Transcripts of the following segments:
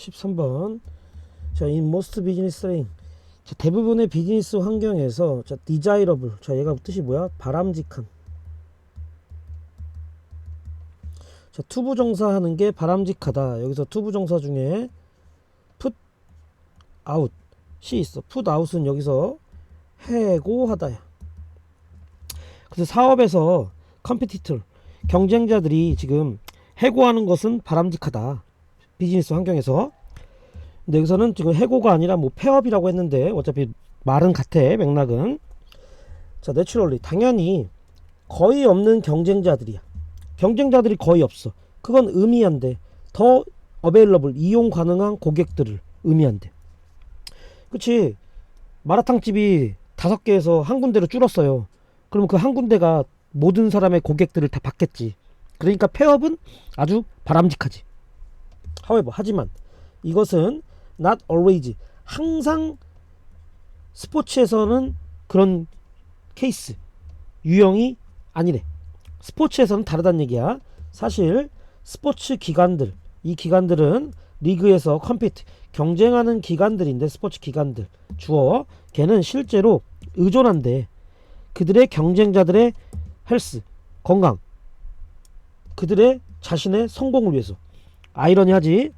13번. 자, in most business setting. 자, 대부분의 비즈니스 환경에서 자, desirable. 자, 얘가 뜻이 뭐야? 바람직한. 자, 투부 정사 하는 게 바람직하다. 여기서 투부 정사 중에 put out 시 있어. put out은 여기서 해고하다야. 그래서 사업에서 컴피티터 경쟁자들이 지금 해고하는 것은 바람직하다. 비즈니스 환경에서. 근데 여기서는 지금 해고가 아니라 뭐 폐업이라고 했는데 어차피 말은 같아 맥락은. 자, 내추럴리 당연히 거의 없는 경쟁자들이야. 경쟁자들이 거의 없어. 그건 의미한데 더 어베일러블 이용 가능한 고객들을 의미한대. 그치 마라탕 집이 다섯 개에서 한 군데로 줄었어요. 그럼 그 한 군데가 모든 사람의 고객들을 다 받겠지. 그러니까 폐업은 아주 바람직하지. However 하지만 이것은 not always 항상 스포츠에서는 그런 케이스 유형이 아니래. 스포츠에서는 다르다는 얘기야. 사실 스포츠 기관들 이 기관들은 리그에서 컴피트 경쟁하는 기관들인데 스포츠 기관들 주어 걔는 실제로 의존한대. 그들의 경쟁자들의 헬스 건강 그들의 자신의 성공을 위해서 아이러니하지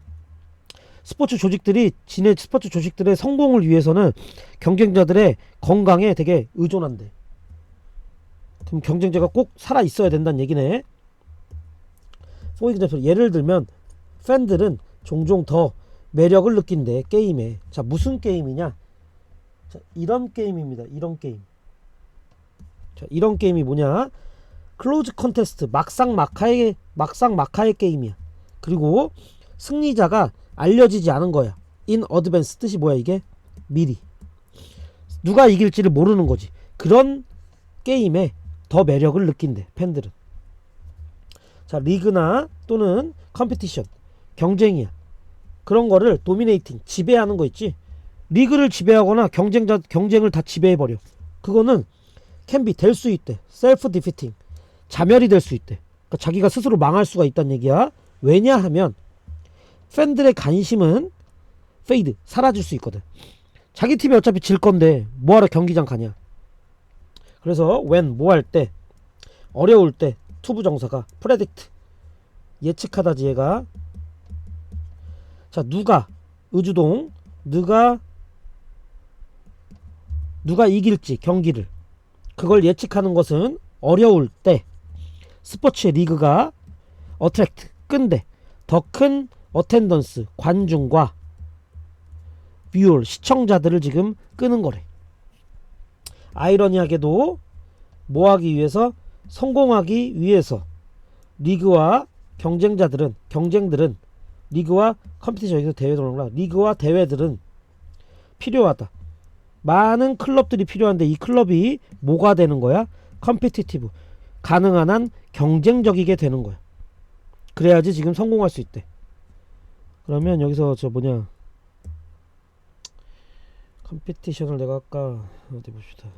스포츠 조직들이 지네 스포츠 조직들의 성공을 위해서는 경쟁자들의 건강에 되게 의존한대. 그럼 경쟁자가 꼭 살아 있어야 된다는 얘기네. For example, 예를 들면 팬들은 종종 더 매력을 느낀대 게임에. 자 무슨 게임이냐? 자 이런 게임입니다. 이런 게임. 자 이런 게임이 뭐냐? 클로즈 컨테스트 막상 막하의 막상 막하의 게임이야. 그리고 승리자가 알려지지 않은 거야. in advance 뜻이 뭐야 이게? 미리. 누가 이길지를 모르는 거지. 그런 게임에 더 매력을 느낀대 팬들은. 자 리그나 또는 컴피티션 경쟁이야. 그런 거를 도미네이팅 지배하는 거 있지. 리그를 지배하거나 경쟁자 경쟁을 다 지배해 버려. 그거는 캔비 될 수 있대. 셀프 디피팅 자멸이 될 수 있대. 그러니까 자기가 스스로 망할 수가 있다는 얘기야. 왜냐하면 팬들의 관심은 페이드 사라질 수 있거든. 자기 팀이 어차피 질 건데 뭐하러 경기장 가냐. 그래서 when 뭐할 때 어려울 때 투부 정사가 프레딕트 예측하다지 얘가 자 누가 의주동 누가 누가 이길지 경기를 그걸 예측하는 것은 어려울 때 스포츠의 리그가 어트랙트 끈대 더큰 어텐던스 관중과 뷰얼 시청자들을 지금 끄는 거래. 아이러니하게도 뭐 하기 위해서 성공하기 위해서 리그와 경쟁자들은 경쟁들은 리그와 여기서 대회 들어오는구나. 리그와 대회들은 필요하다. 많은 클럽들이 필요한데 이 클럽이 뭐가 되는 거야? 컴피티티브 가능한 한 경쟁적이게 되는 거야. 그래야지 지금 성공할 수 있대. 그러면 여기서 저 뭐냐 컴피티션을 내가 아까 어디 봅시다.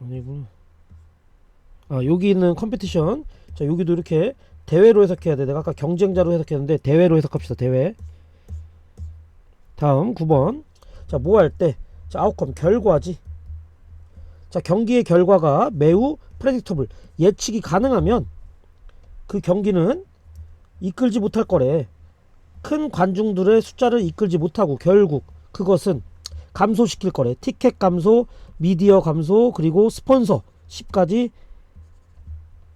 아니구나. 아 여기 있는 컴피티션 자 여기도 이렇게 대회로 해석해야 돼. 내가 아까 경쟁자로 해석했는데 대회로 해석합시다. 대회. 다음 9번. 자 뭐 할 때? 자 아웃컴 결과지. 자 경기의 결과가 매우 프레딕터블 예측이 가능하면 그 경기는 이끌지 못할 거래. 큰 관중들의 숫자를 이끌지 못하고 결국 그것은 감소시킬 거래. 티켓 감소, 미디어 감소, 그리고 스폰서 10까지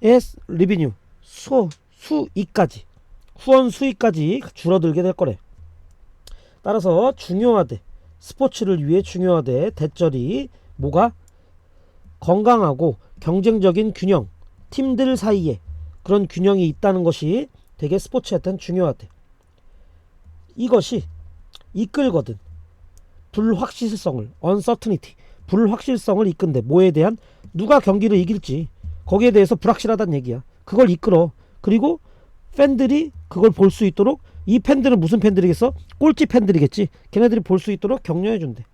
의 리비뉴 수 수익까지 후원 수익까지 줄어들게 될 거래. 따라서 중요하대. 스포츠를 위해 중요하대. 대절이 뭐가 건강하고 경쟁적인 균형, 팀들 사이에 그런 균형이 있다는 것이 되게 스포츠한테는 중요하대. 이것이 이끌거든. 불확실성을, uncertainty, 불확실성을 이끈대. 뭐에 대한 누가 경기를 이길지 거기에 대해서 불확실하다는 얘기야. 그걸 이끌어. 그리고 팬들이 그걸 볼 수 있도록 이 팬들은 무슨 팬들이겠어? 꼴찌 팬들이겠지. 걔네들이 볼 수 있도록 격려해 준대.